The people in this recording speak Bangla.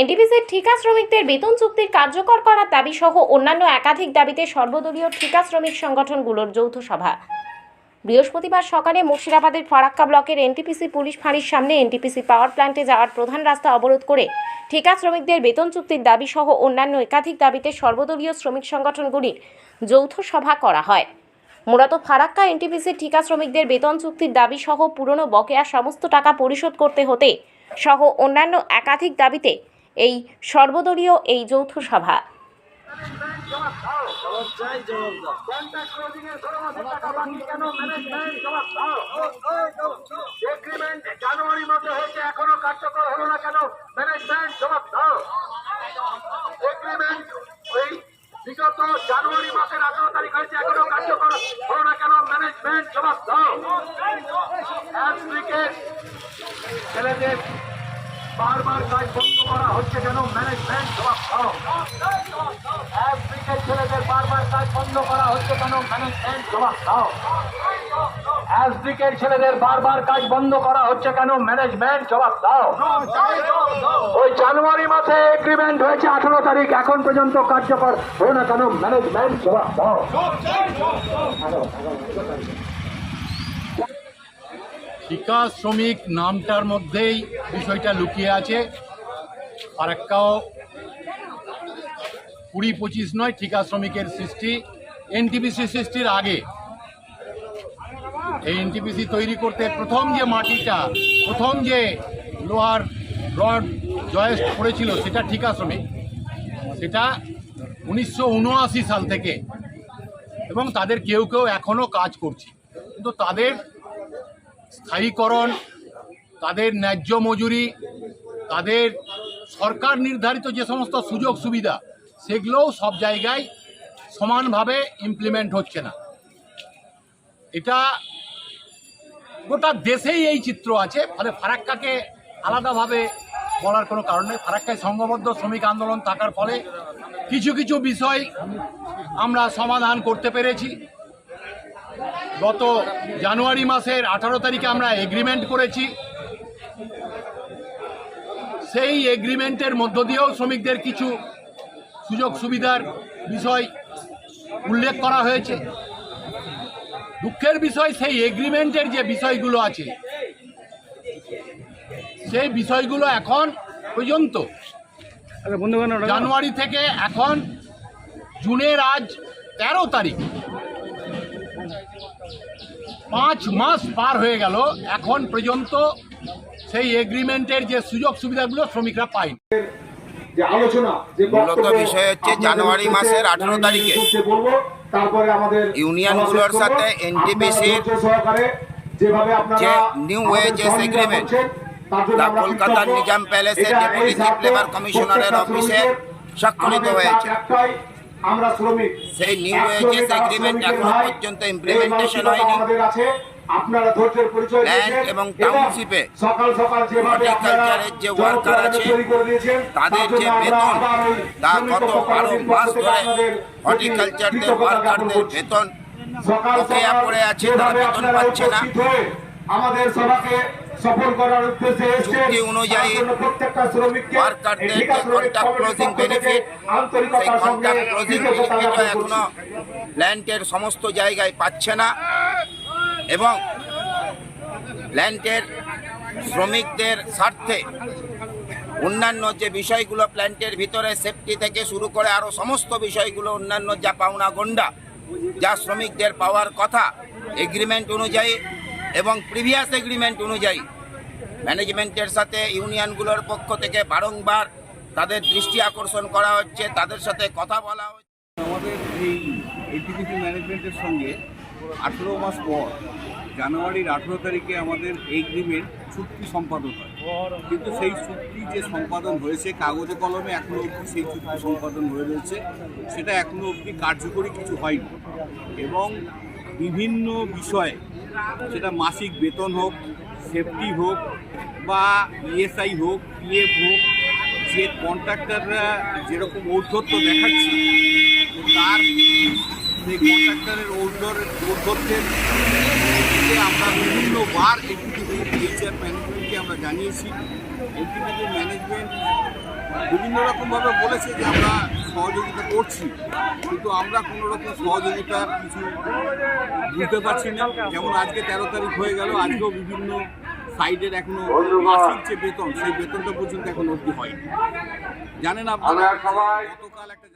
এনটিপিসির ঠিকা শ্রমিকদের বেতন চুক্তির কার্যকর করার দাবি সহ অন্যান্য একাধিক দাবিতে সর্বদলীয় ঠিকা শ্রমিক সংগঠনগুলোর যৌথ সভা। বৃহস্পতিবার সকালে মুর্শিদাবাদের ফরাক্কা ব্লকের এনটিপিসি পুলিশ ফাঁড়ির সামনে এনটিপিসি পাওয়ার প্ল্যান্টে যাওয়ার প্রধান রাস্তা অবরোধ করে ঠিকা শ্রমিকদের বেতন চুক্তির দাবি সহ অন্যান্য একাধিক দাবিতে সর্বদলীয় শ্রমিক সংগঠনগুলির যৌথ সভা করা হয়। মূলত ফারাক্কা এনটিপিসি ঠিকা শ্রমিকদের বেতন চুক্তির দাবি সহ পুরনো বকেয়া সমস্ত টাকা পরিশোধ করতে হতে সহ অন্যান্য একাধিক দাবিতে এই সর্বদলীয় এই যৌথ সভা জানুয়ারি হয়েছে এখনও কেন ম্যানেজমেন্ট এগ্রিমেন্ট ওই জানুয়ারি মাসের হয়েছে এখনও কার্যকর কেন ম্যানেজমেন্ট ছেলেদের বারবার কাজ বন্ধ করা হচ্ছে কেন ম্যানেজমেন্ট জবাব দাও। ব্রিগেড ছেলেদের বারবার কাজ বন্ধ করা হচ্ছে কেন ম্যানেজমেন্ট জবাব দাও। ব্রিগেড ছেলেদের বারবার কাজ বন্ধ করা হচ্ছে কেন ম্যানেজমেন্ট জবাব দাও। ওই জানুয়ারি মাসে এগ্রিমেন্ট হয়েছে আঠারো তারিখ, এখন পর্যন্ত কার্যকর হলো না কেন ম্যানেজমেন্ট জবাব দাও। ঠিকা শ্রমিক নামটার মধ্যেই বিষয়টা লুকিয়ে আছে। আর একটাও কুড়ি পঁচিশ নয়, ঠিকা শ্রমিকের সৃষ্টি। এনটিপিসি সৃষ্টির আগে এই এনটিপিসি তৈরি করতে প্রথম যে মাটিটা, প্রথম যে লোহার রড জয়েস্ট করেছিল সেটা ঠিকা শ্রমিক। সেটা উনিশশো উনআশি সাল থেকে। এবং তাদের কেউ কেউ এখনও কাজ করছে। কিন্তু তাদের স্থায়ীকরণ, তাদের ন্যায্য মজুরি, তাদের সরকার নির্ধারিত যে সমস্ত সুযোগ সুবিধা, সেগুলোও সব জায়গায় সমানভাবে ইমপ্লিমেন্ট হচ্ছে না। এটা গোটা দেশেই এই চিত্র আছে, ফলে ফারাক্কাকে আলাদাভাবে বলার কোনো কারণ নেই। ফারাক্কায় সংঘবদ্ধ শ্রমিক আন্দোলন থাকার ফলে কিছু কিছু বিষয় আমরা সমাধান করতে পেরেছি। গত জানুয়ারি মাসের আঠারো তারিখে আমরা এগ্রিমেন্ট করেছি। সেই এগ্রিমেন্টের মধ্য দিয়েও শ্রমিকদের কিছু সুযোগ সুবিধার বিষয় উল্লেখ করা হয়েছে। দুঃখের বিষয় সেই এগ্রিমেন্টের যে বিষয়গুলো আছে সেই বিষয়গুলো এখন পর্যন্ত জানুয়ারি থেকে এখন জুনের আজ তেরো তারিখ পাঁচ মাস পার হয়ে গেল এখন পর্যন্ত সেই এগ্রিমেন্টের যে সুযোগ সুবিধাগুলো শ্রমিকরা পায়নি যে আলোচনা যে মূলত বিষয় হচ্ছে জানুয়ারি মাসের আঠারো তারিখে ইউনিয়নগুলোর সাথে করব। NTPC র আপনারা ধৈর্য সহকারে যেভাবে আপনারা যে নিউ ওয়েজেস এগ্রিমেন্ট তা কলকাতার নিজাম প্যালেসে এটা ডেপুটি চিফ লেবার কমিশনারের অফিসে স্বাক্ষরিত হয়েছে। আমরা শ্রমিক সেই নিউ এক ওয়েজেস এগ্রিমেন্ট এখনও পর্যন্ত ইমপ্লিমেন্টেশন হয়নি। আমাদের আছে। আপনারা ধৈর্যের পরিচয় দিয়েছেন। এবং টাউনশিপে সকাল সকাল যেভাবে আপনারা যে ওয়ার্কার আছে তাদের যে বেতন তা গত বারো মাস ধরে হর্টিকালচারদের ওয়ার্কারদের বেতন সকাল বকেয়া সকাল পড়ে আছে, তারা বেতন পাচ্ছে না। আমাদের সভাকে সফল করার উদ্দেশ্যে চুক্তি অনুযায়ী প্রত্যেকটা শ্রমিককে কন্ট্রাক্ট ক্লোজিং বেনিফিট সেই আন্তরিকতার সঙ্গে কন্ট্রাক্ট ক্লোজিং বেনিফিটও এখনও ল্যান্ডের সমস্ত জায়গায় পাচ্ছে না এবং ল্যান্ডের শ্রমিকদের স্বার্থে অন্যান্য যে বিষয়গুলো প্ল্যান্টের ভিতরে সেফটি থেকে শুরু করে আরও সমস্ত বিষয়গুলো অন্যান্য যা পাওনা গন্ডা যা শ্রমিকদের পাওয়ার কথা এগ্রিমেন্ট অনুযায়ী এবং প্রিভিয়াস এগ্রিমেন্ট অনুযায়ী ম্যানেজমেন্টের সাথে ইউনিয়নগুলোর পক্ষ থেকে বারংবার তাদের দৃষ্টি আকর্ষণ করা হচ্ছে, তাদের সাথে কথা বলা হচ্ছে। আমাদের এই এটিপিসি ম্যানেজমেন্টের সঙ্গে আঠেরো মাস পর, জানুয়ারির আঠেরো তারিখে আমাদের এগ্রিমেন্ট চুক্তি সম্পাদন হয়। কিন্তু সেই চুক্তি যে সম্পাদন হয়েছে, কাগজে কলমে এখনও অবধি সেই চুক্তি সম্পাদন হয়ে রয়েছে, সেটা এখনও অবধি কার্যকরী কিছু হয়নি। এবং বিভিন্ন বিষয়ে, সেটা মাসিক বেতন হোক সেফটি হোক বা ইএসআই হোক পিএফ হোক, যে কন্ট্রাক্টাররা যেরকম ঔদ্ধত্য দেখাচ্ছে, তার সেই কন্ট্রাক্টরের ঔদ্ধর, ঔদ্ধত্যের আমরা বিভিন্নবার এনটিপিসি এইচআর ম্যানেজমেন্টকে আমরা জানিয়েছি। এনটিপিসি ম্যানেজমেন্ট বিভিন্ন রকমভাবে বলেছে যে আমরা সহযোগিতা করছি কিন্তু আমরা কোনো রকম সহযোগিতার কিছু বুঝতে পারছি না। যেমন আজকে তেরো তারিখ হয়ে গেল আজকেও বিভিন্ন সাইডের এখনও মাসিক যে বেতন সেই বেতনটা পর্যন্ত এখন অবধি হয়নি। জানেন আপনারা গতকাল একটা